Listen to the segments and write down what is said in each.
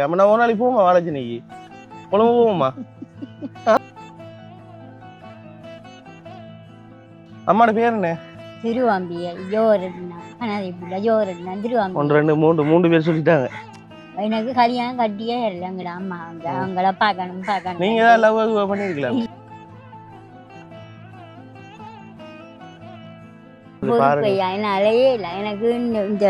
நான் ஒரு நாளைக்கு போமா வாழைச்சனைக்கு குழம்பு போவோமா? அம்மாட பேர் என்ன? திருவாம்பிய ஜோரட்னா கணாதிப்புள்ள ஜோரட்னா திருவாம்பி ஒன்று ரெண்டு மூன்று மூன்று பேர் சொல்லிட்டாங்க. எனக்கு கல்யாணம் கட்டியே இல்லைங்கடா அம்மா. அவங்க அவங்கள பார்க்கணும் பார்க்கணும். நீங்க தான் லவ் பண்ணிருக்கலாம் என்னாலேயே இல்லை. எனக்கு இந்த- இந்த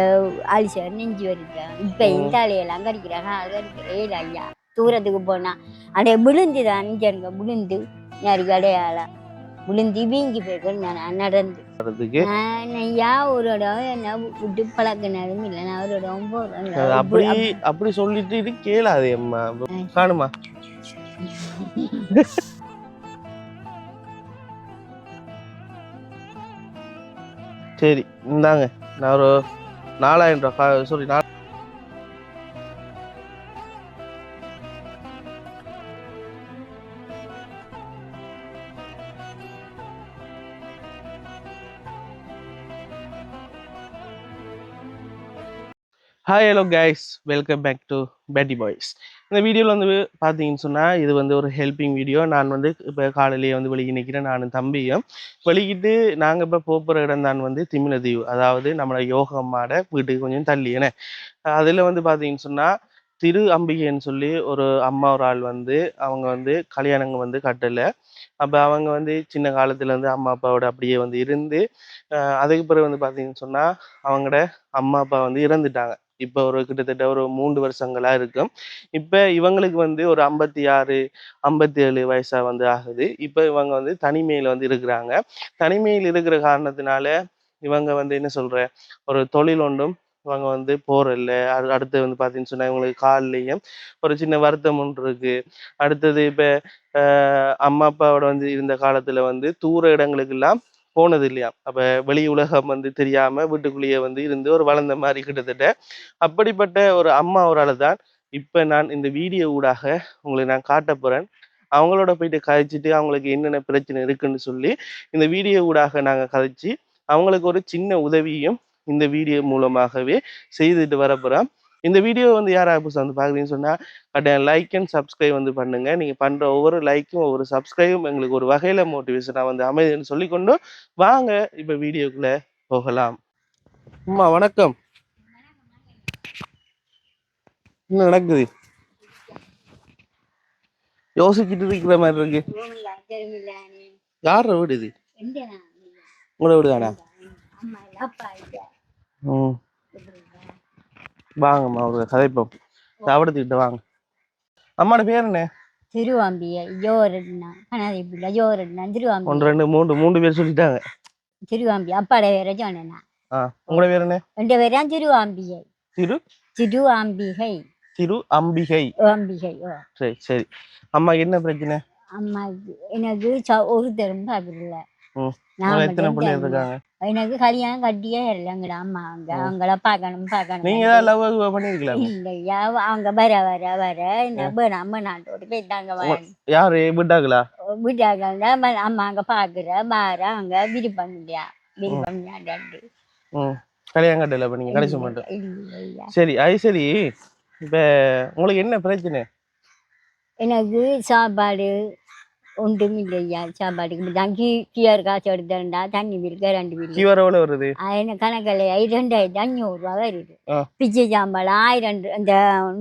அலிசர் நெஞ்சு வருது இப்பயும் தலையெல்லாம் கடிக்கிறாங்க அது கடிக்கிறே இல்லை ஐயா. தூரத்துக்கு போனா. அடைய விழுந்து தான் நெஞ்சருங்க விழுந்து. யாருக்கு அடையாளம் விழுந்து வீங்கி போய்க்கணும் நான். நடந்து. நான் ஐயா ஒரு இடம் என்ன விட்டு பழக்கினதும் இல்லை. நான் ஒரு இடம் போகிறேன் அப்படி அப்படி சொல்லிட்டு இது கேளாதே அம்மா. காணுமா? சரி இந்தாங்க. நான் ஒரு நாலாயிரம் ரூபா சாரி நாலு hi hello guys welcome back to பேட்டி பாய்ஸ் இந்த வீடியோவில் வந்து பார்த்தீங்கன்னு சொன்னால் இது வந்து ஒரு ஹெல்ப்பிங் வீடியோ நான் வந்து இப்போ காலையிலேயே வந்து வெளியே நிற்கிறேன் நானும் தம்பியும் வெளிக்கிட்டு நாங்கள் இப்போ போகிற இடம் தான் வந்து திமிலதீவு அதாவது நம்மளோட யோகம்மாட வீட்டுக்கு கொஞ்சம் தள்ளி. அதில் வந்து பார்த்தீங்கன்னு சொன்னால் திரு அம்பிகைன்னு சொல்லி ஒரு அம்மா ஒரு ஆள் வந்து அவங்க வந்து கல்யாணங்க வந்து கட்டலை. அப்போ அவங்க வந்து சின்ன காலத்தில் வந்து அம்மா அப்பாவோட அப்படியே வந்து இருந்து அதுக்கு பிறகு வந்து பார்த்தீங்கன்னு சொன்னால் அவங்களோட அம்மா அப்பா வந்து இறந்துட்டாங்க. இப்போ ஒரு கிட்டத்தட்ட ஒரு மூன்று வருஷங்களா இருக்கும். இப்போ இவங்களுக்கு வந்து ஒரு ஐம்பத்தி ஆறு ஐம்பத்தி ஏழு வயசா வந்து ஆகுது. இப்போ இவங்க வந்து தனிமையில் வந்து இருக்கிறாங்க. தனிமையில் இருக்கிற காரணத்தினால இவங்க வந்து என்ன சொல்ற ஒரு தொழில் ஒன்றும் இவங்க வந்து போறதில்ல. அடு- அடுத்து வந்து பார்த்தீங்கன்னு சொன்னால் இவங்களுக்கு கால்லையும் ஒரு சின்ன வருத்தம் ஒன்று இருக்கு. அடுத்தது இப்போ அம்மா அப்பாவோட வந்து இருந்த காலத்தில் வந்து தூர இடங்களுக்கெல்லாம் போனது இல்லையா? அப்போ வெளி உலகம் வந்து தெரியாமல் வீட்டுக்குள்ளேயே வந்து இருந்து ஒரு வளர்ந்த மாதிரி கிட்டத்தட்ட அப்படிப்பட்ட ஒரு அம்மா அவரால் தான். இப்போ நான் இந்த வீடியோ ஊடாக உங்களுக்கு நான் காட்ட போகிறேன் அவங்களோட போயிட்டு கதைச்சிட்டு அவங்களுக்கு என்னென்ன பிரச்சனை இருக்குன்னு சொல்லி இந்த வீடியோ ஊடாக நாங்கள் கதைச்சி அவங்களுக்கு ஒரு சின்ன உதவியும் இந்த வீடியோ மூலமாகவே செய்துட்டு வரப்போகிறோம் இந்த வீடியோ வந்து யாராவது புதுசா வந்து பாக்குறீங்கன்னு சொன்னா கட்டாயம் லைக் அண்ட் சப்ஸ்கிரைப் வந்து பண்ணுங்க. நீங்க பண்ற ஒவ்வொரு லைக்கும் ஒவ்வொரு சப்ஸ்கிரைபும் எங்களுக்கு ஒரு வகையில மோட்டிவேஷனா வந்து அமைதுன்னு சொல்லிக்கொண்டு வாங்க இப்ப வீடியோக்குள்ள போகலாம். அம்மா வணக்கம். என்ன நடக்குது? யோசிச்சுட்டு இருக்கிற மாதிரி இருக்கு. யார வீடு இது? உங்களோட வீடு. தானே அம்மா இல்ல, அப்பா இல்ல. ம் வாங்கம்மா ஒரு கதைப்போம் சாப்பிடுத்துக்கிட்ட வாங்க. அம்மாட பேர் என்ன? திருவாம்பிய ஜோரட்னா கணாதிப்புள்ள ஜோரட்னா திருவாம்பி ஒன்று ரெண்டு மூன்று மூன்று பேர் சொல்லிட்டாங்க. திருவாம்பி அப்பாட வேற சொன்னேன் ஆ உங்களோட பேர் என்ன? ரெண்டு பேரும் திருவாம்பிகை. திரு? திருவாம்பிகை. திரு அம்பிகை. அம்பிகை சரி சரி. அம்மா என்ன பிரச்சனை? அம்மாவுக்கு எனக்கு ச- ஒரு தரும் பாக்குறல ம். நான் உங்களுக்கு எத்தனை தனியா. இருக்காங்க? எனக்கு கல்யாணம் கட்டியே இல்லைங்கடா அம்மா. அவங்க. அவங்கள பார்க்கணும் பார்க்கணும் நீங்க தான் லவ் பண்ணிருக்கலாம் இல்லையா அவங்க வர வர வர நம்ம நம்ம நாட்டோடு போயிட்டாங்க யாரு? விட்டாங்களா? வீட்டாங்க அம்மா அங்க பாக்குற பார அங்க விருப்பம் இல்லையா விருப்பம் இல்லையாண்டு கல்யாணம் கட்டல இப்ப நீங்க? கடைசி மட்டும். சரி அது சரி. இப்ப உங்களுக்கு என்ன பிரச்சனை? எனக்கு சாப்பாடு ஒன்றும் இல்லையா சாப்பாடுக்கு தான் கீ கீழர் காசு எடுத்தேன்டா தண்ணி பில் கரண்ட் பில் கீவர எவ்வளவு வருது? எனக்கு கணக்கில் ரெண்டாயிரத்தி அஞ்சூறுரூவா வருது. பிச்சை சாம்பளம் ஆயிரம் இந்த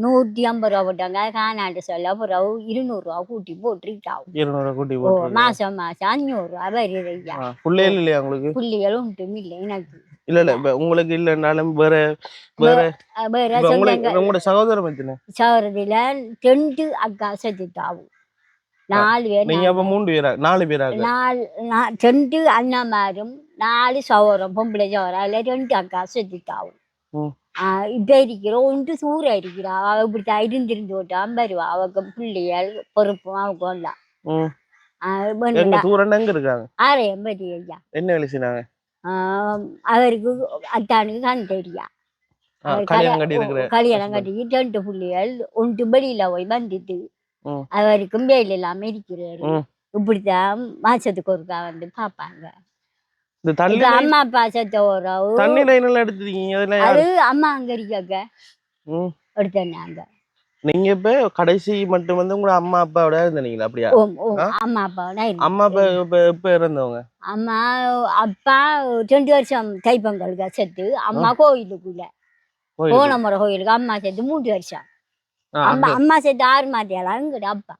நூற்றி ஐம்பது ரூபா போட்டாங்க. காணாண்டு சொல்ல அப்புறம் இருநூறுவா கூட்டி போட்டுட்டாவும் இருநூறு கூட்டி ஓ மாசம் மாசம் அஞ்சூறுரூவா வருது ஐயா. பிள்ளைகள் இல்லையா உங்களுக்கு? புள்ளிகள் ஒன்றும் இல்லை எனக்கு. இல்ல இல்ல உங்களுக்கு இல்லைன்னாலும் வேற வேற வேற உங்களோட சகோதரம் சவரதில் ரெண்டு அக்கா செத்துட்டாவும். நாலு பேர் நீங்க அப்ப மூன்று பேரா? நாலு பேராக. நாலு ரெண்டு அண்ணாமாரும் நாலு சவரம் பொம்பளை சவரம் அதில் ரெண்டு அக்கா செத்துட்டாவும். இப்ப இருக்கிற ஒன்று சூற இருக்கிறா. அவ இப்படித்தான் இருந்திருந்து விட்டான் வருவா. அவக்கு பிள்ளைகள் பொறுப்பும் அவக்கு எல்லாம் என்ன வேலை செய்றாங்க? ஆஹ் அவருக்கு அத்தானுக்கு கண் தெரியா கல்யாணம் கல்யா- கட்டி ரெண்டு பிள்ளைகள் ஒன்று வெளியில போய் வந்துட்டு. அவருக்கும் வேலை இல்லாம இருக்கிறாரு. இப்படித்தான் மாசத்துக்கு ஒருக்கா வந்து பாப்பாங்க அம்மா அப்பா செத்த உறவு தண்ணி லைன் எல்லாம் எடுத்துருக்கீங்க அதெல்லாம் யாரு? அது அம்மா அங்க இருக்காங்க. எடுத்தாங்க நீங்க இப்ப கடைசி மட்டும் வந்து உங்க அம்மா அப்பாவோட இருந்தீங்களா அப்படியா? அம்மா அப்பாவோட அம்மா அப்பா இப்ப இப்ப இறந்தவங்க? அம்மா அப்பா ரெண்டு வருஷம் தைப்பொங்கலுக்கு செத்து அம்மா கோயிலுக்குள்ள. கோயிலுக்கு. கோணமுறை கோயிலுக்கு அம்மா செத்து மூன்று வருஷம். அப்ப- அம்மா செத்து ஆறு மாத்தியாலாம் எங்கட அப்பா.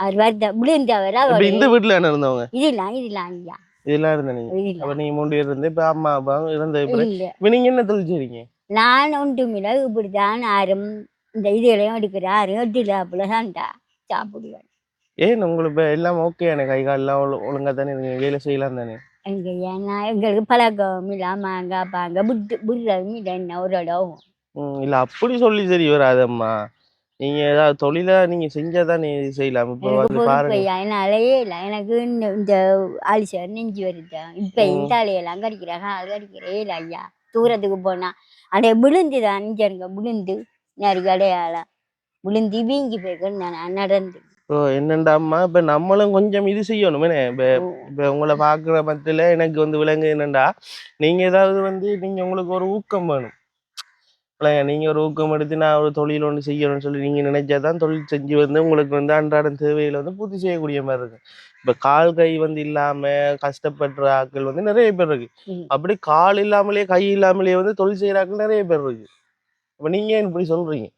அது வருத விழுந்தவர் அவர் இந்த வீட்டுல என்ன இருந்தவங்க? இதெல்லாம் இதெல்லாம் ஐயா இதெல்லாம் இருந்தீங்க அப்ப நீங்க மூணு பேர் இருந்து இப்ப அம்மா அப்பா இருந்த இப்ப இல்ல. நீங்க என்ன தொழில் செய்றீங்க? நான் ஒன்றுமில்ல இப்படித்தான் யாரும் இந்த இதுகளையும் எடுக்கிற யாரும் எட்டிலாப்புல தான்டா சாப்பிடுவேன். ஏன் உங்களுக்கு எல்லாம் ஓகே எனக்கு கை கால் எல்லாம் ஒழு- ஒழுங்கா தானே இருக்கு வேலை செய்யலாம் தானே? எங்க ஏன்னா எங்களுக்கு பழக்கம் இல்லை அம்மாங்க அப்பாங்க விட்டு விடுறதும் இல்லை என்ன ஒரு இடம் இல்ல அப்படி சொல்லி சரி வராதம்மா நீங்க ஏதாவது தொழிலா நீங்க செஞ்சாதான் நீ செய்யலாம். இப்ப வந்து பாருங்க. என்னாலயே இல்லை. எனக்கு இந்த இந்த அலிசர் நெஞ்சு வருது? இப்போ. இந்த தலையெல்லாம் கடிக்கிற கால் கடிக்கிறே இல்லை ஐயா. தூரத்துக்கு போனா அடைய விழுந்து தான் நெஞ்சருங்க விழுந்து. நெருங்க அடையாளம் விழுந்து வீங்கி போய்க்கு நான் நடந்து. இப்போ என்னண்டாம்மா இப்ப நம்மளும் கொஞ்சம் இது செய்யணும் இப்ப உங்களை பாக்குற மத்தியில எனக்கு வந்து விலங்கு என்னண்டா? நீங்க ஏதாவது வந்து நீங்க உங்களுக்கு ஒரு ஊக்கம் வேணும். இல்லையா நீங்க ஒரு ஊக்கம் எடுத்து நான் ஒரு தொழில் ஒன்று செய்யணும்னு சொல்லி நீங்க நினைச்சாதான் தொழில் செஞ்சு வந்து உங்களுக்கு வந்து அன்றாடம் தேவைகளை வந்து பூர்த்தி செய்யக்கூடிய மாதிரி இருக்கு இப்ப கால் கை வந்து இல்லாம கஷ்டப்படுற ஆட்கள் வந்து நிறைய பேர் இருக்கு. அப்படி கால் இல்லாமலே கை இல்லாமலே வந்து தொழில் செய்யற ஆட்கள் நிறைய பேர் இருக்கு. அப்ப நீங்க ஏன் இப்படி சொல்றீங்க?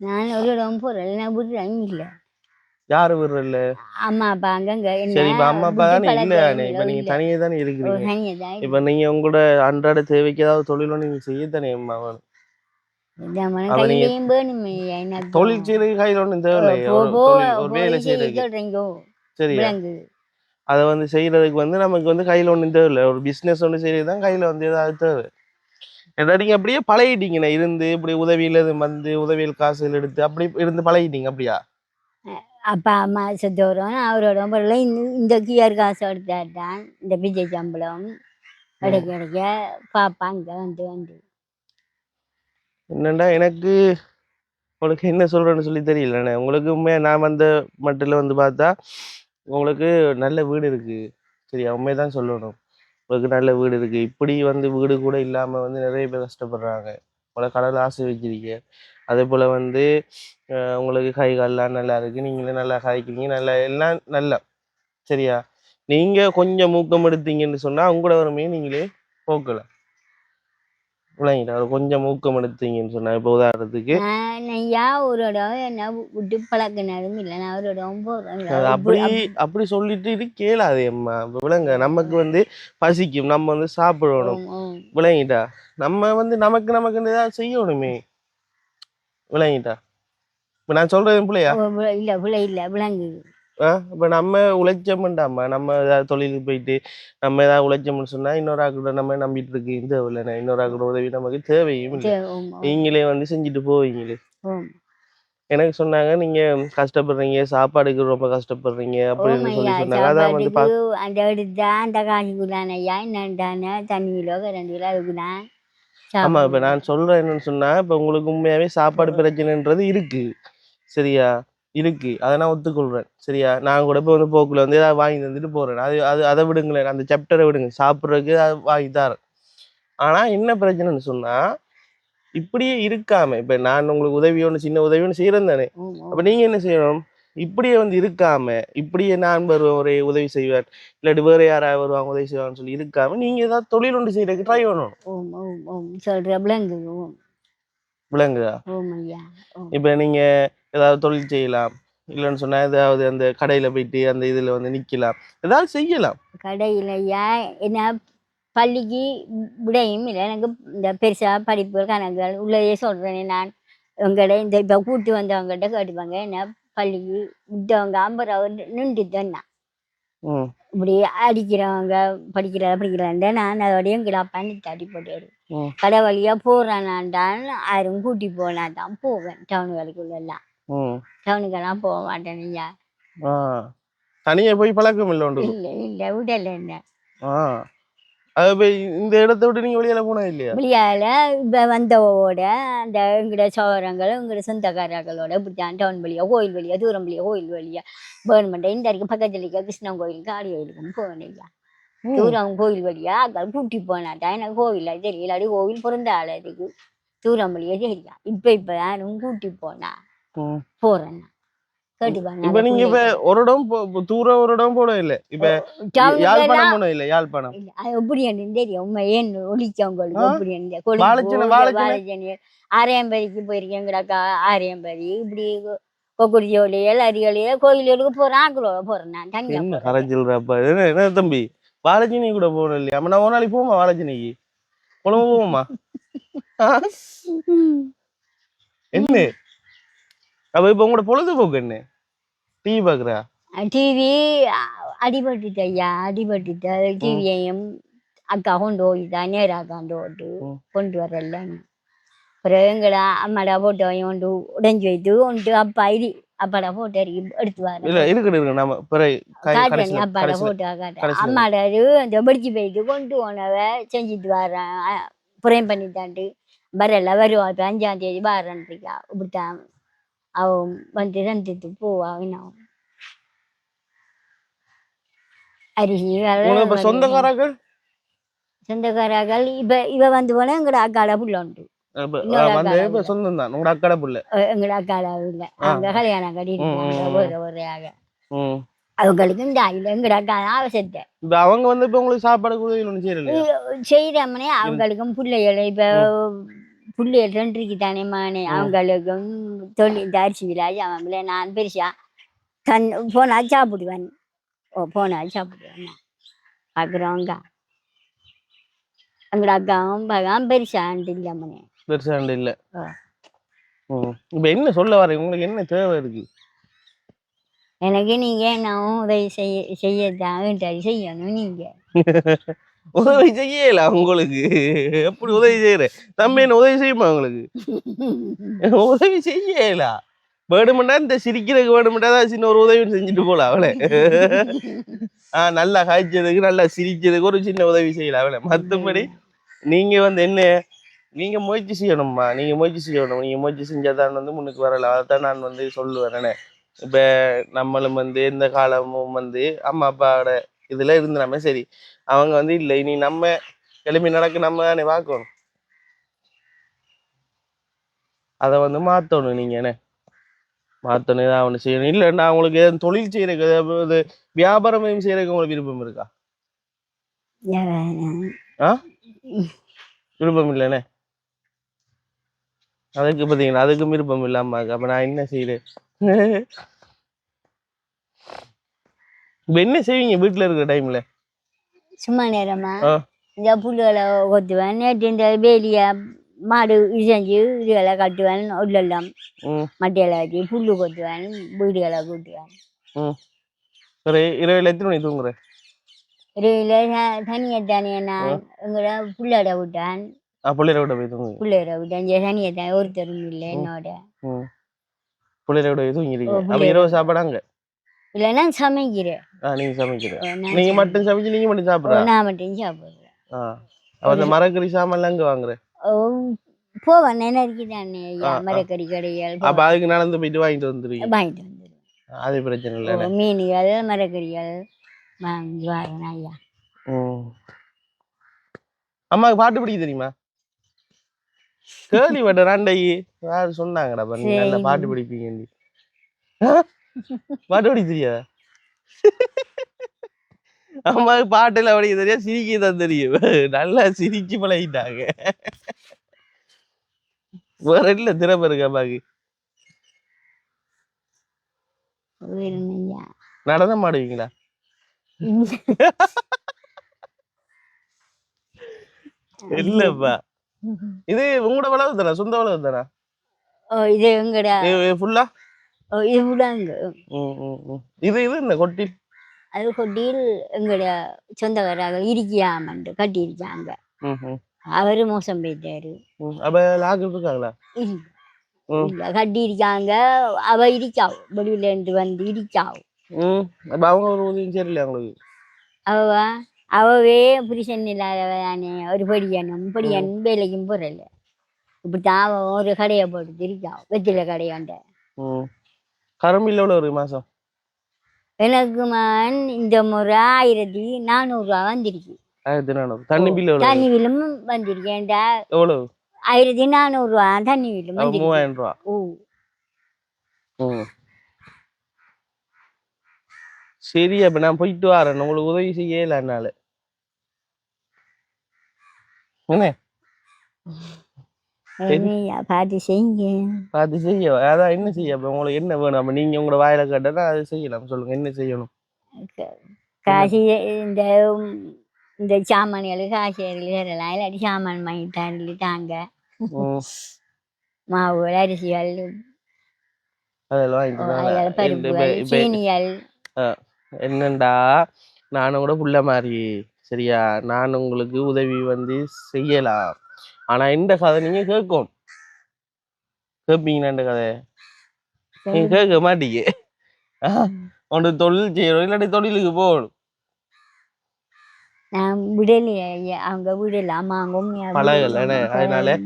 நான் ஒரு இடம் நான் விடுறேன் இல்லை. யாரு அம்மா அப்பா அங்கங்க. சரி இப்ப அம்மா அப்பா தானே? இல்ல இப்ப நீங்க. தனியே தானே இருக்கிறீங்க. இப்ப நீங்க உங்களோட அன்றாட தேவைக்கு ஏதாவது தொழிலும் நீங்க செய்யத்தானே அம்மா? வேணும். நம்ம அவ நீங்க கையிலையும் வேணுமே எனக்கு தொழில் செய்யறதுக்கு கையில ஒண்ணும் தேவையில்லை ஒரு வேலை செய்யறதுக்கு. சரியா? அதை வந்து செய்யறதுக்கு வந்து நமக்கு வந்து கையில ஒண்ணும் தேவையில்லை ஒரு பிசினஸ் ஒன்று செய்யறது தான் கையில வந்து ஏதாவது தேவை. நீங்க அப்படியே பழகிட்டீங்கண்ணே. இருந்து இப்படி உதவியில வந்து உதவியில் காசுகள் எடுத்து அப்படி இருந்து பழகிட்டீங்க அப்படியா? அப்பா அம்மா செத்தோரும் அவரோட பொருளை இந்த கியர் காசு எடுத்தார் தான் இந்த விஜய் சம்பளம் கிடைக்க கிடைக்க பாப்பா இங்க வந்து வந்து. என்னண்டா எனக்கு உங்களுக்கு என்ன சொல்கிறேன்னு சொல்லி தெரியலண்ணே. உங்களுக்கு உண்மையாக நான் வந்த மட்டில் வந்து பார்த்தா உங்களுக்கு நல்ல வீடு இருக்குது சரியா? உண்மையை சொல்லணும். உங்களுக்கு நல்ல வீடு இருக்குது இப்படி வந்து வீடு கூட இல்லாமல் வந்து நிறைய பேர் கஷ்டப்படுறாங்க. உங்களை கடவுள் ஆசை வச்சிருக்கீங்க அதே போல் வந்து உங்களுக்கு கை கால்லாம் நல்லா இருக்குது நீங்களே நல்லா காய்க்கிறீங்க. நல்லா எல்லாம் நல்லா. சரியா? நீங்கள் கொஞ்சம் மூக்கம் எடுத்தீங்கன்னு சொன்னால் உங்களோட வறுமையை நீங்களே போக்கலாம் விளங்கிட்டா ஒரு கொஞ்சம் ஊக்கம் எடுத்தீங்கன்னு சொன்னா இப்போ உதாரணத்துக்கு ஐயா ஒரு இடம் என்ன விட்டு பழக்கினதும் இல்லை. நான் ஒரு இடம் அப்படி அப்படி சொல்லிட்டு இது கேளாதே அம்மா. விளங்க நமக்கு வந்து பசிக்கும். நம்ம வந்து சாப்பிடணும். விளங்கிட்டா? நம்ம வந்து நமக்கு நமக்கு ஏதாவது செய்யணுமே. விளங்கிட்டா? இப்ப நான் சொல்றது பிள்ளையா? இல்ல விலை இல்ல. விலங்கு இப்ப நம்ம உழைச்சோம்டாமா நம்ம ஏதாவது தொழிலுக்கு போயிட்டு நம்ம ஏதாவது உழைச்சோம்னு சொன்னா இன்னொரு ஆக்கூட நம்ம நம்பிட்டு இருக்கு இந்த இல்லை இன்னொரு ஆக்கூட உதவி நமக்கு தேவையும் இல்லை. நீங்களே வந்து செஞ்சுட்டு போவீங்களே. எனக்கு சொன்னாங்க நீங்க கஷ்டப்படுறீங்க சாப்பாடுக்கு ரொம்ப கஷ்டப்படுறீங்க அப்படின்னு சொல்லி சொன்னாங்க. அதான் வந்து அந்த அந்த காசுக்குள்ளான ஐயா என்னண்டானே தண்ணி கிலோ ரெண்டு கிலோ அதுக்குதான் ஆமா இப்ப நான் சொல்றேன் என்னன்னு சொன்னா இப்ப உங்களுக்கு உண்மையாவே சாப்பாடு பிரச்சனைன்றது இருக்கு. சரியா? இருக்கு. அதை நான் ஒத்துக்கொள்றேன். சரியா? நான் கூட இப்ப வந்து போக்குல வந்து ஏதாவது வாங்கி தந்துட்டு போறேன். அது அது அதை விடுங்களேன். அந்த சாப்டரை விடுங்க. சாப்பிட்றதுக்கு அது வாங்கி தரேன். ஆனா என்ன பிரச்சனைன்னு சொன்னா இப்படியே இருக்காம இப்ப நான் உங்களுக்கு உதவி ஒன்று சின்ன உதவி ஒன்று செய்யறேன் தானே. அப்ப நீங்க என்ன செய்யணும்? இப்படியே வந்து இருக்காம இப்படியே நான் வருவேன் ஒரு உதவி செய்வேன் இல்லாட்டி வேற யாராவது வருவாங்க உதவி செய்வாங்கன்னு சொல்லி இருக்காம நீங்க ஏதாவது தொழில் ஒன்று செய்யறதுக்கு ட்ரை பண்ணணும். விளங்குதா. இப்ப நீங்க ஏதாவது தொழில் செய்யலாம். இல்லைன்னு சொன்னா ஏதாவது அந்த கடையில போயிட்டு அந்த இதுல வந்து நிக்கலாம். ஏதாவது செய்யலாம். கடையில் ஐயா என்ன பள்ளிக்கு விடையும் இல்லை. எனக்கு இந்த பெருசா படிப்புகள் கணக்குகள் உள்ளதே சொல்றேனே நான். உங்கள்கிட்ட இந்த இப்போ கூட்டு வந்தவங்ககிட்ட கேட்டுப்பாங்க என்ன பள்ளிக்கு விட்டவங்க ஐம்பது ரூபா நின்று தானே ம். இப்படி அடிக்கிறவங்க படிக்கிற படிக்கிறான்டா நான் அதோடையும் கிடாப்பான்னு தடி போட்டு. கடை வழியா போறானான்டான் யாரும் கூட்டி போனா தான் போவேன் டவுனுகளுக்குள்ளெல்லாம் ம் டவுனுக்கெல்லாம் போக மாட்டேன் ஐயா. தனியா போய் பழக்கம் இல்லை உண்டு. இல்லை இல்லை விடல என்ன. அது போய் இந்த இடத்த விட்டு நீங்க வெளியில போனா இல்லையா? வெளியால இப்போ வந்தவோட அந்த எங்கட சோரங்கள் எங்கட சொந்தக்காரர்களோட இப்படித்தான் டவுன் வழியா கோயில் வழியா தூரம் வழியா கோயில் வழியா கவர்மெண்ட் இந்த இருக்கு பக்கத்துல இருக்க கிருஷ்ணன் கோயில் காளி கோயிலுக்கும் போனேன் ம். தூரம் கோயில் வழியா அங்கே கூட்டி போனாட்டா எனக்கு கோயில் தெரியல. அடி கோவில் பிறந்த ஆள் அதுக்கு. தூரம் வழியே சரியா இப்ப இப்ப யாரும் கூட்டி போனா. போறேன். இப்ப நீங்க இப்ப. ஒரு இடம் தூரம் ஒரு இடம் போட இல்ல? இப்ப யாழ்ப்பாணம் போன இல்ல? யாழ்ப்பாணம் எப்படி தெரியும். உண்மை ஏன் ஒழிச்சவங்களுக்கு? எப்படி. ஆரையம்பரிக்கு போயிருக்கேங்கடாக்கா ஆரையம்பரி. இப்படி கொக்குடிஜோலியல் அரியோலிய கோயிலுக்கு போறேன்? ஆக்குலோட போறேன் நான் தனியா என்ன தம்பி? வாழைச்சினி கூட போகணும் இல்லையா? அப்ப நான் ஒரு நாளைக்கு போமா வாழைச்சினிக்கு? குழம்பு போவோமா. என்ன? அப்ப இப்ப உங்களோட பொழுதுபோக்கு என்ன? டிவி பாக்குறா? டிவி அடிபட்டுட்டு ஐயா அடிபட்டுட்டு டிவியையும் அக்கா கொண்டு போயிட்டா நேரா கொண்டு போட்டு ம். கொண்டு வரல. அப்புறம் எங்கடா அம்மாடா போட்டோ கொண்டு உடைஞ்சு வைத்து கொண்டு அப்பா இது அப்பாடா போட்டோ எடுத்து இல்ல வர. இருக்கட்டும் இருக்கு நம்ம பிறகு கை- காட்டணி கடைசில அப்பாடா போட்டோ காட்ட கடைசில. அம்மாடா இந்த படிச்சு போயிட்டு கொண்டு போனவ செஞ்சுட்டு வரேன் புறம் பண்ணிட்டான்ட்டு. வரல வருவா அஞ்சாம் தேதி வரேன்றிக்கா இப்படித்தான். அவன் வந்து தந்துட்டு போவா என்ன அரிசி வேலை உனக்கு இப்ப வருது. சொந்தக்காரர்கள் சொந்தக்காரர்கள் இப்ப இவ வந்து போனா எங்கட அக்காட புள்ள உண்டு சொந்தம் தான் உங்களோட அக்கடை புள்ள எங்கட இல்ல ஆ. அவங்க கல்யாணம். ஒரு ஒரையாக அவங்களுக்கு இந்த இல்ல எங்கட அக்கா தான் அவசரத்தை இப்ப அவங்க வந்து இப்ப உங்களுக்கு சாப்பாடு செய்யறமனே அவங்களுக்கும் பிள்ளைகள் இப்ப பிள்ளைகள் ரெண்டுக்கு தானே மானே. அவங்களுக்கும் தொழில் இந்த அரிசி விழாஜ் அவங்கள நான் பெருசா தன் போனா சாப்பிடுவேன். ஓ போனா சாப்பிடுவேன் பார்க்குறவங்க எங்கட அக்காவும் பகம் பெருசாண்டு இல்லாமனே பெருசாண்டு இல்ல. ஆ. ம். இப்ப என்ன சொல்ல வரீங்க உங்களுக்கு என்ன தேவை இருக்கு? எனக்கு நீங்க நான் உதவி செய்ய செய்யத்தான் செய்யணும் நீங்க. உதவி செய்யல உங்களுக்கு. எப்படி உதவி செய்யற? தம்பி என்ன உதவி செய்யுமா உங்களுக்கு? உதவி செய்யலா. வேணுமெண்டா இந்த சிரிக்கிறதுக்கு வேணுமெண்டா தான் சின்ன ஒரு உதவி செஞ்சுட்டு போல அவளை. ஆஹ் நல்லா காய்ச்சதுக்கு நல்லா சிரிச்சதுக்கு ஒரு சின்ன உதவி செய்யல அவளை. மத்தபடி நீங்க வந்து என்ன நீங்க முயற்சி செய்யணும்மா. நீங்க முயற்சி செய்யணும். நீங்க முயற்சி செஞ்சாதான் வந்து முன்னுக்கு வரலாம் அதைத்தான் நான் வந்து சொல்லுவேன் நானு. இப்ப நம்மளும் வந்து இந்த காலமும் வந்து அம்மா அப்பாவோட இதுல இருந்து நம்ம சரி. அவங்க வந்து இல்லை இனி நம்ம கிளம்பி நடக்க நம்ம தானே பார்க்கணும். அதை வந்து மாத்தணும் நீங்க என்ன? மாத்தணும் ஏதாவது ஒண்ணு செய்யணும். இல்லைன்னா உங்களுக்கு ஏதாவது தொழில் செய்யறதுக்கு அதாவது வியாபாரம் செய்யறதுக்கு உங்களுக்கு விருப்பம் இருக்கா? விருப்பம் இல்லைண்ணே அதுக்கு பார்த்தீங்களா அதுக்கும் விருப்பம் இல்லாம அப்ப நான் என்ன செய்யறேன் இப்ப என்ன செய்வீங்க வீட்டுல இருக்கிற டைம்ல சும்மா நேரமா. இந்த புல்லுகளை கொத்துவேன் நேற்று இந்த வேலியை மாடு இது செஞ்சு இதுகளை கட்டுவேன் உள்ளெல்லாம் மட்டையில வச்சு புல்லு கொத்துவேன் வீடுகளை கூட்டுவேன். சரி இரவில் எத்தனை மணி தூங்குற? இதில் தனியை தானே நான் எங்களோட புள்ளட விட்டேன். ஆ பிள்ளைய விட போய் தூங்குங்க புள்ளையரை விட்டேன் இங்கே தனியை தான் ஒருத்தரும் இல்லை என்னோட. போய் தூங்கிருக்கீங்க அப்ப பிள்ளையோட. இரவு அங்க இல்லை நான் சமைக்கிறேன் நீங்க சமைக்கிற ஓ, நான் நீங்க மட்டும் சமைச்சு நீங்க மட்டும் ஓ, சாப்பிடுறா நான் மட்டும் சாப்பிடுறேன். அப்ப அந்த மரக்கறி சாமான்லாம் அங்க வாங்குற? ஓ, போவேன் நினைக்கி தானே. மரக்கறி கடைகள் அப்ப அதுக்கு நடந்து போயிட்டு வாங்கிட்டு வந்துருவீங்க. வாங்கிட்டு வந்துடுவேன் அது பிரச்சனை இல்லை மீன்கள் மரக்கறிகள் வாங்கி வரேன் ஐயா. அம்மாவுக்கு பாட்டு பிடிக்க தெரியுமா? கேள்விப்பட்ட ரெண்டை யாரு சொன்னாங்கடா பாரு, நீ நல்லா. பாட்டு பிடிப்பீங்க பிடிக்க தெரியாதா அம்மாவுக்கு பாட்டுல படிக்க தெரியாது சிரிக்க தான் தெரியும். நல்லா சிரிச்சு பழகிட்டாங்க. வேற இல்ல திறமை இருக்கு ஐயா நடனம் ஆடுவீங்களா? இல்லப்பா. இது உங்களோட வளவு தானே? சொந்த வளவு தானே? இது எங்கடா? ஃபுல்லா ஓ இது. இது இது என்ன கொட்டி? அது கொட்டியில் எங்கட சொந்தக்காரர்கள் இருக்கியாமண்டு கட்டியிருக்காங்க. ம், ம், அவரு மோசம் போயிட்டாரு. அப்ப லாக்கு இருக்காங்களா இல்ல. ம். இல்ல கட்டியிருக்காங்க. அவ இருக்காவு வெளியில இருந்து வந்து அப்ப அவங்க ஒரு உதவியும் சரியில்லை அவங்களுக்கு? அவ அவவே புருஷன் இல்லாதவ தானே ஒரு படியனும் படியன் வேலைக்கும் போறல. இப்படித்தான் அவ ஒரு கடையை போட்டு இருக்காவு வெத்தில கடையாண்ட. கரம்பில் எவ்வளோ ஒரு மாசம்? எனக்கு மகன் இந்த முறை ஆயிரத்தி நானூறுரூவா வந்திருக்கு. ஆயிரத்தி நானூறு. தண்ணி பில் எவ்வளோ தண்ணி விலும் வந்திருக்கேன்டா எவ்வளோ ஆயிரத்தி நானூறுரூவா தண்ணி மஞ்சள் மூவாயிரம் ரூபா ஓ. ம் சரி அப்ப நான் போயிட்டு வரேன். உங்களுக்கு உதவி செய்யல என்னால. என்ன? பார்த்து பார்த்து செய்ய அதான் என்ன செய்ய? அப்ப உங்களுக்கு என்ன வேணும்? அப்ப நீங்க உங்களோட வாயில கேட்டா அது செய்யலாம். சொல்லுங்க என்ன செய்யணும்? காசு இந்த இந்த சாமான்கள் காசு தரலாம் இல்லாட்டி சாமான் வாங்கி தரலி தாங்க ம், மாவு அரிசிகள் என்னண்டா? நானும் கூட புள்ள மாதிரி சரியா? நான் உங்களுக்கு உதவி வந்து செய்யலாம். ஆனா இந்த கதை நீங்க கேட்கும். கேட்பீங்களா இந்த கதை? நீங்க கேட்க மாட்டீங்க. உனக்கு தொழில் செய்யணும். இல்லாட்டி தொழிலுக்கு போகணும். விடலையே அவங்க விடல. உண்மையா பழகல. அதனால?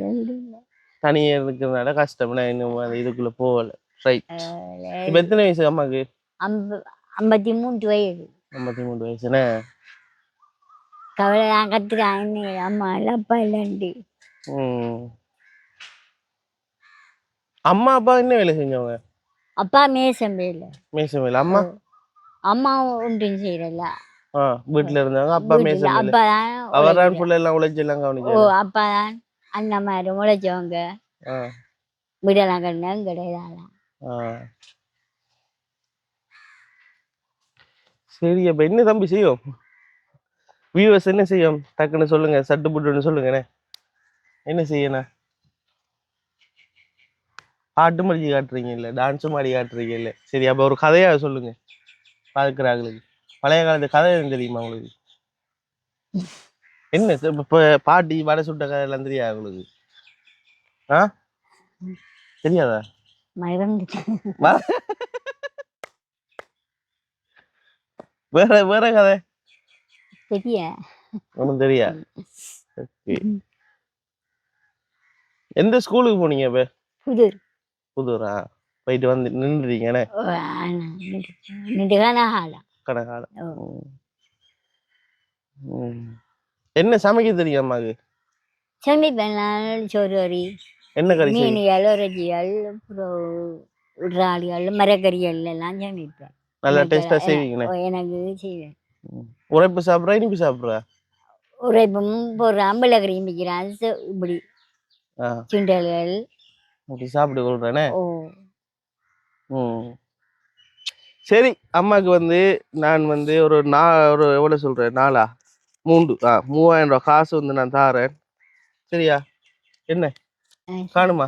தனியா இருக்கிறதுனால கஷ்டம் நான் இன்னும் இதுக்குள்ள போகல. ரைட் அஹ் இப்ப எத்தனை வயசு அம்மாக்கு? ஐம்ப- ஐம்பத்தி மூன்று வயது. ஐம்பத்தி மூணு வயசுன்னு கவலை கத்துறாங்க அம்மா இல்லை அப்பா இல்லைன்ட்டு அம்மா அப்பா என்ன வேலை செஞ்சவங்க அப்பா மேசம் இல்லை மேசம் வேலை. அம்மா? அம்மா ஒன்றும் செய்யறல வீட்டுல இருந்தாங்க. அப்பா மேசம் வேலை. அப்பா தான் அவர் தான் ஃபுல்லா எல்லாம் உழைச்சி எல்லாம் ஓ கவனிச்சாரு அப்பா தான் அந்த மாதிரி முளைச்சவங்க ஆ விடலாம் கண்ணு கிடையாது. சரி அப்ப என்ன தம்பி செய்யும்? வியூவர்ஸ் என்ன செய்யும்? டக்குன்னு சொல்லுங்க. சட்டு புட்டுன்னு சொல்லுங்கண்ணே. என்ன செய்யணும் பாட்டு மடிச்சு காட்டுறீங்க இல்ல டான்ஸும் மாடி காட்டுறீங்க இல்ல சரி அப்ப ஒரு கதையா சொல்லுங்க. பார்க்குறாங்களுக்கு பழைய காலத்து கதை எதுவும் தெரியுமா உங்களுக்கு? என்ன இப்ப- பாட்டி வடை சுட்ட கதை எல்லாம் தெரியாது உங்களுக்கு? ஆ? தெரியாதா? வேற வேற கதை? தெரிய? ஒன்றும் தெரியா. எந்த ஸ்கூலுக்கு போனீங்க இப்ப புதூர். புதூரா? போயிட்டு வந்து நின்றுட்டீங்கண்ணே. என்ன? சமைக்க தெரியும் அம்மாக்கு? சமைப்பேன் சோறு வரி என்ன கறி இறைச்சிகள் அப்புறம் இறால்கள் மரக்கறிகள் எல்லாம் சமைப்பேன். நல்லா டேஸ்டா ஓ, எனக்கு செய்வேன். உரைப்பு சாப்பிட்றா இனிப்பு சாப்பிட்றா? உரைப்பும் போடுறான் அம்பளக்கறியும் விற்கிறான் ச- இப்படி. ஆ. சுண்டல்கள் அப்படி சாப்பிட்டு கொள்றேனே? ம். சரி அம்மாக்கு வந்து நான் வந்து ஒரு நா ஒரு எவ்வளோ சொல்கிறேன் நாலா? மூன்று. ஆ மூவாயிரம் ரூபா காசு வந்து நான் தாரேன். சரியா? என்ன. காணுமா?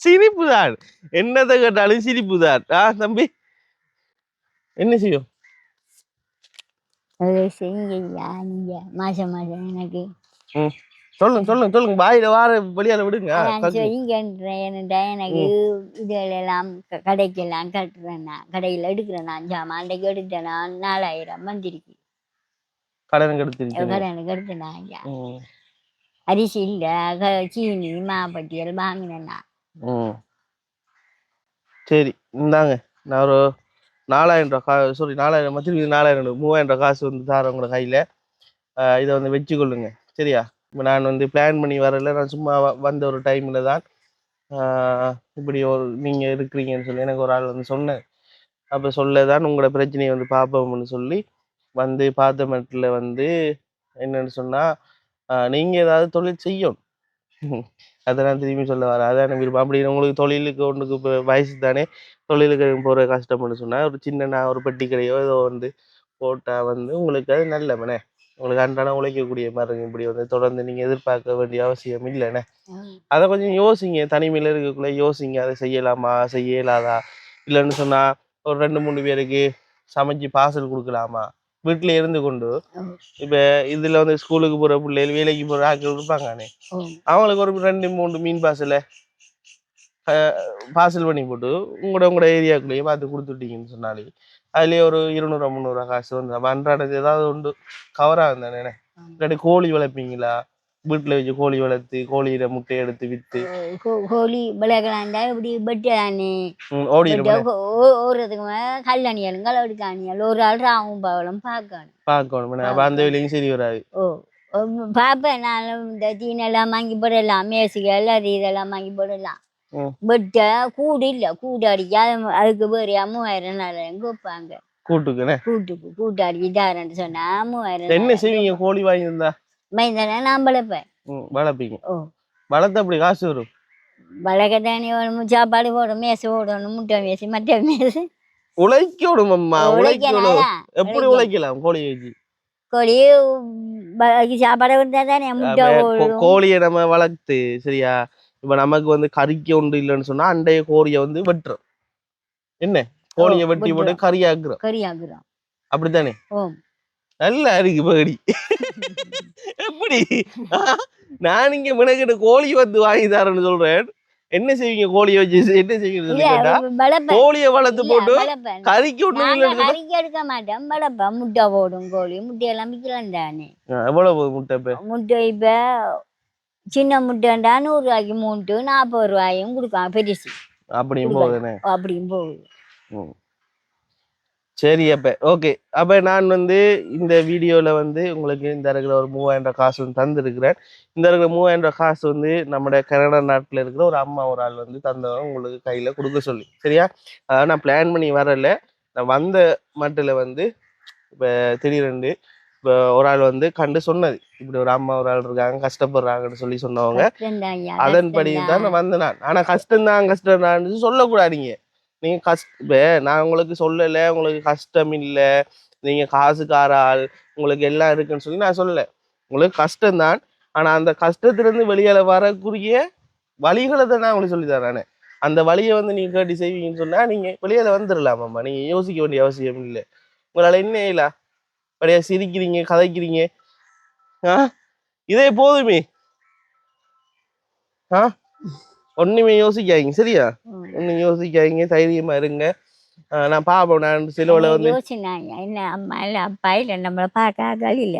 சிரிப்பு தான். என்னத்தை கேட்டாலும் சிரிப்பு தான். ஆ தம்பி? என்ன செய்யும்? மாசம் மாசம் எனக்கு. சொல்லுங்க சொல்லுங்க சொல்லுங்க. வாயில வார வெளியால விடுங்க. எனக்கு இதெல்லாம் க- கடைக்கெல்லாம் கட்டுறேன் நான். கடையில் எடுக்கிறேன் நான். ஜாமான் அன்றைக்கு எடுத்தேன் நான். நாலாயிரம் வந்திருக்கு. கடன் கெடுத்துருக்கீங்க. கடனுக்கு எடுத்தேன் ஐயா அரிசி இல்லை சீனி மாப்பட்டியல் வாங்கினேன் நான். சரி இந்தாங்க. நான் ஒரு நாலாயிரம் ரூபா சாரி நாலாயிரம் திருப்பி நாலாயிரம் மூவாயிரம் ரூபா காசு வந்து தரேன் உங்களோட கையில். இதை வந்து வச்சுக்கொள்ளுங்க. சரியா? நான் வந்து பிளான் பண்ணி வரல. நான் சும்மா வந்த ஒரு டைமில் தான் இப்படி ஒரு நீங்கள் இருக்கிறீங்கன்னு சொல்லி எனக்கு ஒரு ஆள் வந்து சொன்னேன் அப்போ சொல்ல தான் உங்களோட பிரச்சனையை வந்து பார்ப்போம்னு சொல்லி வந்து பார்த்த மட்டில் வந்து என்னென்னு சொன்னால் நீங்கள் ஏதாவது தொழில் செய்யும். அதை நான் திரும்பி சொல்ல வரேன். அதான் விருப்பம். அப்படி உங்களுக்கு தொழிலுக்கு ஒன்றுக்கு இப்போ வயசு தானே தொழிலுக்கு போகிற கஷ்டம்னு சொன்னால் ஒரு சின்ன நான் ஒரு பெட்டி கடையோ ஏதோ வந்து போட்டால் வந்து உங்களுக்கு அது நல்லவனே உங்களுக்கு அன்றாடம் உழைக்கக்கூடிய மாதிரி இருக்கும் இப்படி வந்து தொடர்ந்து நீங்கள் எதிர்பார்க்க வேண்டிய அவசியம் இல்லைண்ணே. அதை கொஞ்சம் யோசிங்க தனிமையில் இருக்கக்குள்ள யோசிங்க அதை செய்யலாமா செய்ய இயலாதா இல்லைன்னு சொன்னால் ஒரு ரெண்டு மூணு பேருக்கு சமைச்சு பார்சல் கொடுக்கலாமா? வீட்டில் இருந்து கொண்டு. இப்போ இதில் வந்து ஸ்கூலுக்கு போகிற பிள்ளைகள் வேலைக்கு போகிற ஆட்கள் இருப்பாங்கண்ணே. அவங்களுக்கு ஒரு ரெண்டு மூணு மீன் பார்சலை பார்சல் பண்ணி போட்டு உங்களோட உங்களோட ஏரியாக்குள்ளேயே பார்த்து கொடுத்துட்டீங்கன்னு சொன்னாலே அதுலேயே ஒரு இருநூறுவா முந்நூறுவா காசு வந்து அப்போ அன்றாடத்து ஏதாவது உண்டு. கவராக இருந்தானே. இல்லாட்டி கோழி வளர்ப்பீங்களா? வீட்டில் வச்சு கோழி வளர்த்து கோழியில முட்டையை எடுத்து விற்று கோ- கோழி விளையாடலாண்டா இப்படி பெட்டு தானே ஓடிடும் ஓடுறதுக்கு மேலே கல்லணியலும் களவெடுக்காணியல் ஒரு ஆள் ராவும் பவளும் பார்க்கணும். பார்க்கணும் அப்போ அந்த வேலையும் சரி வராது. ஓ பார்ப்பேன் நான் இந்த தீனெல்லாம் வாங்கி போடலாம் மேசுகள் அது இதெல்லாம் வாங்கி போடலாம். ம். வெட்ட கூடு இல்லை கூடு அது- அதுக்கு வேறு மூவாயிரம் நாலாயிரம் கொடுப்பாங்க கூட்டுக்குண்ணே கூட்டுக்கு கூட்டு அடிக்க தாரன்னு சொன்னா மூவாயிரம் என்ன செய்வீங்க? கோழி வாங்கியிருந்தா மைந்தானே நான் வளர்ப்பேன். வளர்ப்பீங்க. ஓ. வளர்த்து அப்படி காசு வரும்? வளர்க்க தண்ணி வேணும் சாப்பாடு போடணும் மேசை போடணும் முட்டை மேசை மட்டை மேசை. உழைக்கணும் அம்மா உழைக்கணும் எப்படி உழைக்கலாம் கோழி வச்சு? கோழி சாப்பாடு கொடுத்தா தானே முட்டை கோழியை நம்ம வளர்த்து சரியா? இப்ப நமக்கு வந்து கறிக்கு ஒன்று இல்லைன்னு சொன்னா அண்டைய கோழியை வந்து வெட்டுறோம். என்ன? கோழியை வெட்டி போட்டு வெட்டுறோம். கறியாக்குறோம். கறி ஆகுறோம் அப்படித்தானே நல்லா இருக்கு பகடி எப்படி? நான் இங்க மினக்கிட்ட கோழி வந்து வாங்கி தரேன்னு சொல்றேன். என்ன செய்வீங்க கோழியை வச்சு? என்ன செய்வீங்க இல்ல கேட்டா வளர்ப்பேன் கோழியை வளர்த்து போட்டு கறிக்கு ஒண்ணு கறிக்கு எடுக்க மாட்டோம். வளர்ப்பேன் முட்டை போடும் கோழி. முட்டையெல்லாம் விற்கலாம் தானே. எவ்வளவு முட்டை இப்ப? முட்டை இப்ப சின்ன முட்டைண்டா நூறு ரூபாய்க்கு மூட்டு நாற்பது ரூபாயும் கொடுப்பாங்க பெருசு. அப்படியும் கொடுக்கலாம். போகுதுண்ணே அப்படியும் போகுது. சரி அப்ப ஓகே. அப்ப நான் வந்து இந்த வீடியோல வந்து உங்களுக்கு இந்த இருக்கிற ஒரு மூவாயிரம் ரூபாய் காசு வந்து தந்திருக்கிறேன். இந்த இருக்கிற மூவாயிரம் ரூபாய் காசு வந்து நம்முடைய கனடா நாட்டுல இருக்கிற ஒரு அம்மா ஒரு ஆள் வந்து தந்தவங்க உங்களுக்கு கையில கொடுக்க சொல்லி. சரியா? அதாவது நான் பிளான் பண்ணி வரல. நான் வந்த மட்டில் வந்து இப்ப திடீரெண்டு இப்போ ஒரு ஆள் வந்து கண்டு சொன்னது. இப்படி ஒரு அம்மா ஒரு ஆள் இருக்காங்க கஷ்டப்படுறாங்கன்னு சொல்லி சொன்னவங்க. கஷ்டம்தான் அதன்படி தான் கஷ்டம்தான். நான் வந்தேன் நான். ஆனா கஷ்டம்தான் கஷ்டம் சொல்லக்கூடாதீங்க. நீங்க கஷ்ட இப்ப நான் உங்களுக்கு சொல்லல உங்களுக்கு கஷ்டம் இல்ல நீங்க காசுக்கார ஆள் உங்களுக்கு எல்லாம் இருக்குன்னு சொல்லி நான் சொல்லல. உங்களுக்கு கஷ்டம்தான். ஆனா அந்த கஷ்டத்துல இருந்து வெளியில வரக்கூடிய வழிகளை தான் நான் உங்களுக்கு சொல்லி தரேன் அந்த வழியை வந்து நீங்க கேட்டு செய்வீங்கன்னு சொன்னா நீங்க வெளியில வந்துடலாமாம்மா நீங்க யோசிக்க வேண்டிய அவசியம் இல்லை. உங்களால என்ன இல்ல அப்படியே சிரிக்கிறீங்க கதைக்கிறீங்க. ஆ? இதே போதுமே. ஆ? ஒண்ணுமே யோசிக்காதீங்க சரியா. ஒன்றும் யோசிக்காதீங்க தைரியமா இருங்க. நான் பாப்போம் நான் சிலவுல வந்து என்ன அம்மா இல்ல அப்பா இல்ல நம்மள பார்க்க ஆக்கள் இல்ல.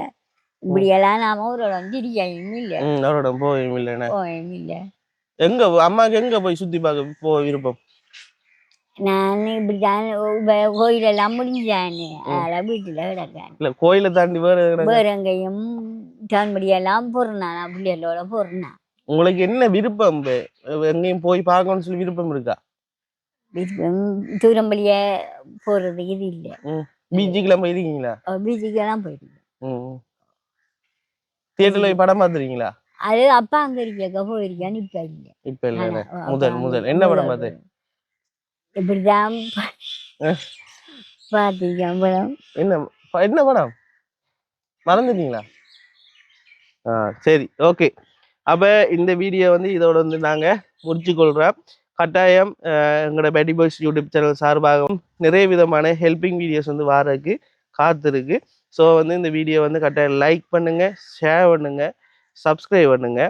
இப்படி எல்லாம் நாம ஒரு வந்துருக்கையும் இல்ல. ம், அவரோட போயும் இல்லைண்ணே போயும் இல்ல. எங்க அம்மாக்கு எங்க போய் சுத்தி பார்க்க போக விருப்பம்? நான் இப்படிதான் உப- கோயிலெல்லாம் முடிஞ்சானே. அதெல்லாம் வீட்டுல கிடக்கேன். இல்ல கோயிலை தாண்டி வேற வேற எங்கேயும் தான்மடியெல்லாம் நான் பிள்ளைகளோட போறேன் உங்களுக்கு என்ன விருப்பம்? எங்கேயும் போய் பார்க்கணும்னு சொல்லி விருப்பம் இருக்கா? தூரம்படிய போறதுக்கு இது இல்லை. பீச்சுக்கெல்லாம் போயிருக்கீங்களா? பீச்சுக்கெல்லாம் போயிருக்கேன். தியேட்டர்ல போய் படம் பார்த்துருக்கீங்களா? அது அப்பா அங்க இருக்க போயிருக்கேன் இப்ப இல்லை. இப்ப ஆனா, முதல் முதல். என்ன படம் பார்த்து இப்படிதான் படம். என்ன என்ன படம்? மறந்துட்டீங்களா? ஆ சரி ஓகே. அப்போ இந்த வீடியோ வந்து இதோட வந்து நாங்கள் முடிச்சு கொள்கிறோம் கட்டாயம் எங்களோட பேட்டி பாய்ஸ் யூடியூப் சேனல் சார்பாகவும் நிறைய விதமான ஹெல்பிங் வீடியோஸ் வந்து வாரதுக்கு காத்திருக்கு. ஸோ வந்து இந்த வீடியோ வந்து கட்டாயம் லைக் பண்ணுங்க ஷேர் பண்ணுங்க சப்ஸ்கிரைப் பண்ணுங்க.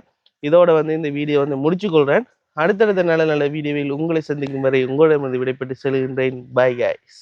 இதோட வந்து இந்த வீடியோ வந்து முடிச்சு கொள்கிறேன் அடுத்தடுத்த நல்ல நல்ல வீடியோவில் உங்களை சந்திக்கும் வரை உங்களிடமிருந்து விடைபெற்று செல்கின்றேன். By guys